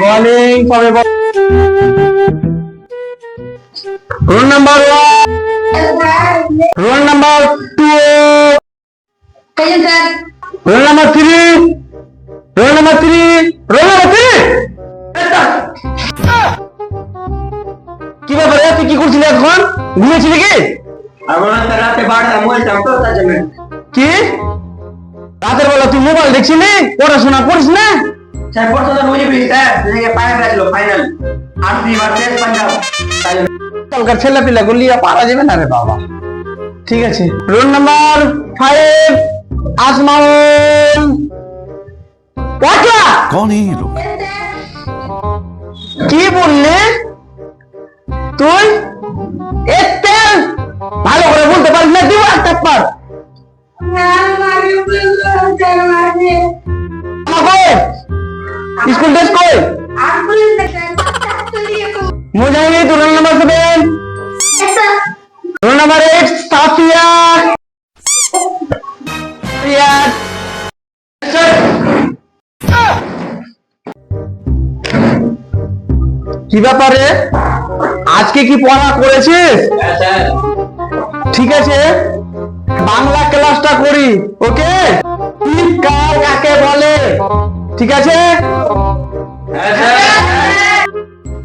Morning roll number roll number two roll number three roll number three roll number three কি ব্যাপারে? তুই কি করছিলি এখন? ঘুমিয়েছিলি কি? কি? রাতের বেলা তুই মোবাইল দেখছিলি? পড়াশোনা করিস না? কি বললি? তুই? ভালো করে বলতে পারিস না দিব একটা স্কুল ড্রেস কই Mujahid roll number seven roll number eight Safia কি ব্যাপারে আজকে কি পড়া করেছিস? হ্যাঁ ঠিক আছে। বাংলা ক্লাসটা করি ওকে? কার কাকে বলে? ঠিক আছে? হ্যাঁ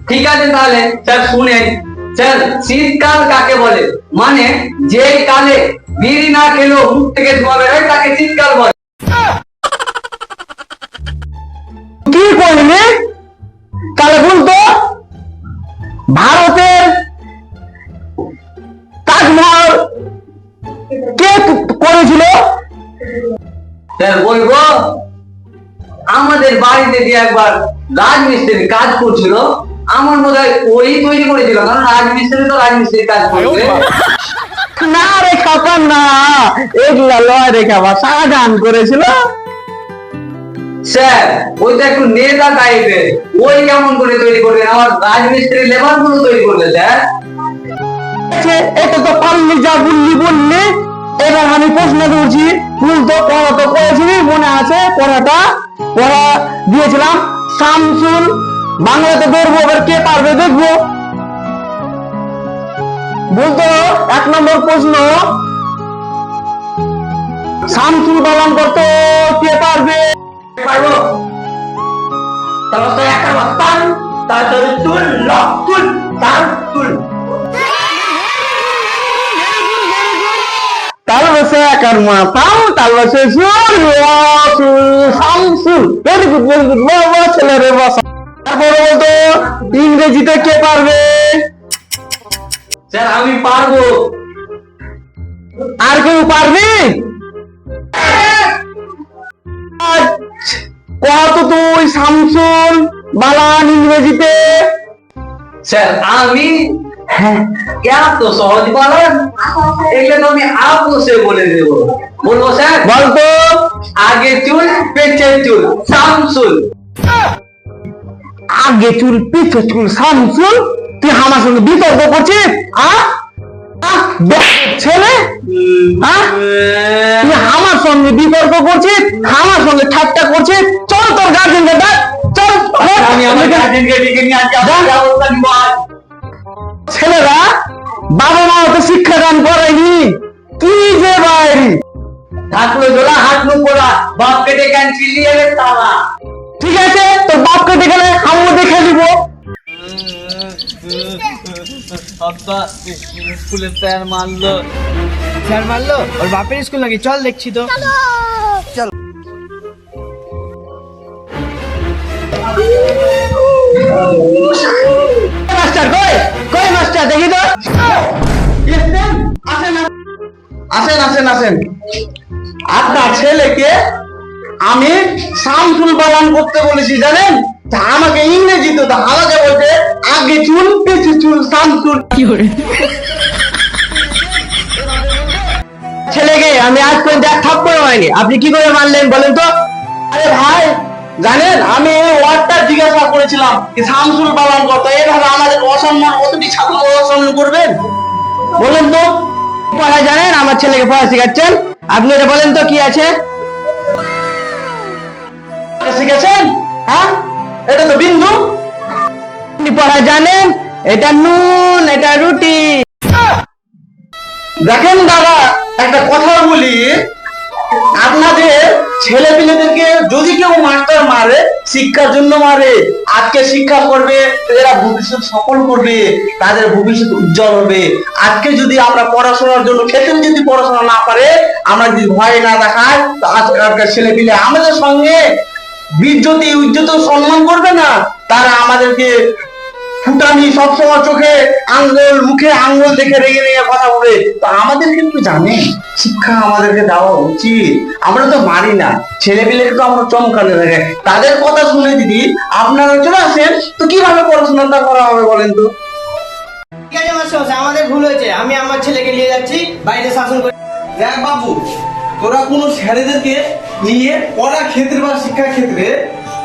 ঠিক আছে তাহলে স্যার শুনেন। স্যার শীতকাল কাকে বলে? মানে যে কালে বিড়ি না খেলেও মুখ থেকে ধোঁয়া বেরোয় তাকে শীতকাল বলে। কি করলি তাহলে বলতো ভারতের বলব আমাদের বাড়িতে যে একবার রাজমিস্ত্রি কাজ করছিল আমার মনে হয় ওই তৈরি করেছিল কারণ রাজমিস্ত্রি তো রাজমিস্ত্রি কাজ করবে। না রে খাপা না এগুলা লয় রে খাপা শাহজাহান করেছিল। স্যার ওই তো একটু নেতা টাইপের ওই কেমন করে তৈরি করবে আমার রাজমিস্ত্রি লেবারগুলো তৈরি করবে স্যার। এটা তো যা বললি আমি প্রশ্ন করছি তো পড়া তো করেছিলি, মনে আছে পড়াটা? পড়া দিয়েছিলাম। শামসুল, বাংলাতে ধরবো, এবার কে পারবে দেখব। বলতো এক নম্বর প্রশ্ন। শামসুল পালন করতে কে পারবে? পারব। তারপর একটা বাস্তান তারপরে তুল, লক, তুল তার তুল। তার বসে একার মাথাও তার বসে Shamsul very good very good বাবা ছেলে রে বাসা তারপরে বলতো ইংরেজিতে কে পারবে? স্যার আমি পারব। আর কেউ পারবি? কত তুই শামসুল বালান ইংরেজিতে? স্যার আমি হ্যাঁ এত সহজ বলেন? এগুলো তো আমি আপোষে বলে দেব। বলব স্যার? বলতো আগে চুল পেছনে চুল শামসুল আগে চুল পিছে চুল শামসুল তুই আমার সঙ্গে বিতর্ক করছিস আ? আ, ছেলে? তুই আমার সঙ্গে বিতর্ক করছিস আমার সঙ্গে ঠাট্টা করছিস? চল তোর গার্জেনকে ডাক চল আমি আমার গার্জেনকে ডেকে নিয়ে আজকে ছেলেরা বাবা মা তো শিক্ষা দান করেনি কি যে বাইরি থাকল জোলা হাঁটলো পোড়া বাপকে ডেকে আন চিল্লিয়ে এলে তালা ঠিক আছে তোর বাপ কেটে গেলে আমিও দেখে আব্বা স্কুলে স্যার মারলো। স্যার মারলো? ওর বাপের স্কুল নাকি? চল দেখছি তো। কই মাস্টার দেখি তো। আসেন আসেন আসেন। আসেন আপনার ছেলেকে আমি করতে বলেছি জানেন? তা আমাকে ইংরেজি তো আমাকে বলতে আগে চুল পিছু চুল শামসুল। ছেলেকে আমি আজ পর্যন্ত এক থাপ্পড় হয়নি আপনি কি করে মানলেন বলেন তো? আরে ভাই জানেন আমি এই ওয়ার্ডটা জিজ্ঞাসা করেছিলাম যে শামসুল বালান কত এভাবে আমাদের অসম্মান অতটি ছাত্র অসম্মান করবেন? বলেন তো। পড়া জানেন আমার ছেলেকে পড়া শেখাচ্ছেন। আপনি এটা বলেন তো কি আছে? শিখেছেন? হ্যাঁ? এটা তো বিন্দু। আপনি পড়া জানেন এটা নুন এটা রুটি। দেখেন দাদা একটা কথা বলি। আপনাদের ছেলে পিলেদেরকে যদি কেউ মাস্টার মারে, শিক্ষার জন্য মারে, আজকে শিক্ষা করবে, এরা ভবিষ্যৎ সফল করবে, তাদের ভবিষ্যৎ উজ্জ্বল হবে। আজকে যদি আমরা পড়াশোনার জন্য খেতেও যদি পড়াশোনা না পারে, আমরা যদি ভয় না দেখায় তো আজকালকার ছেলে পিলে আমাদের সঙ্গে বিজ্জতি উজ্জত সম্মান করবে না। তারা আমাদেরকে ফুটানি সবসময় চোখে আঙ্গুল মুখে আঙ্গুল দেখে রেগে রেগে কথা বলে। তো আমাদের কিন্তু জানে? শিক্ষা আমাদেরকে দেওয়া উচিত। আমরা তো মারি না। ছেলে পিলেকে তো আমরা চমকানো থাকে। তাদের কথা শুনে দিদি আপনারা চলে আসেন তো কীভাবে পড়াশোনাটা করা হবে বলেন তো? আমাদের ভুল হয়েছে। আমি আমার ছেলেকে নিয়ে যাচ্ছি বাইরে শাসন করে। দেখ বাবু তোরা কোনো স্যারেদেরকে নিয়ে পড়া ক্ষেত্রে বা শিক্ষা ক্ষেত্রে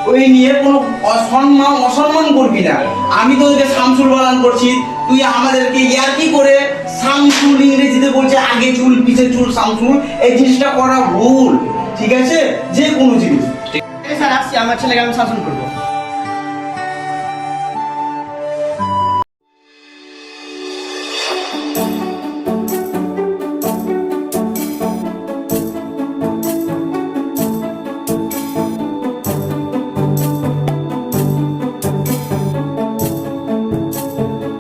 ওই নিয়ে কোনো অসম্মান অসম্মান করবি না। আমি তোদেরকে শামসুল বানান করছি, তুই আমাদেরকে ইয়ার কি করে? শামসুল ইংরেজিতে বলছে, আগে চুল, পিছে চুল, শামসুল। এই জিনিসটা করা ভুল, ঠিক আছে? যে কোনো জিনিস। স্যার, আসছি, আমার ছেলেকে আমি শাসন করব।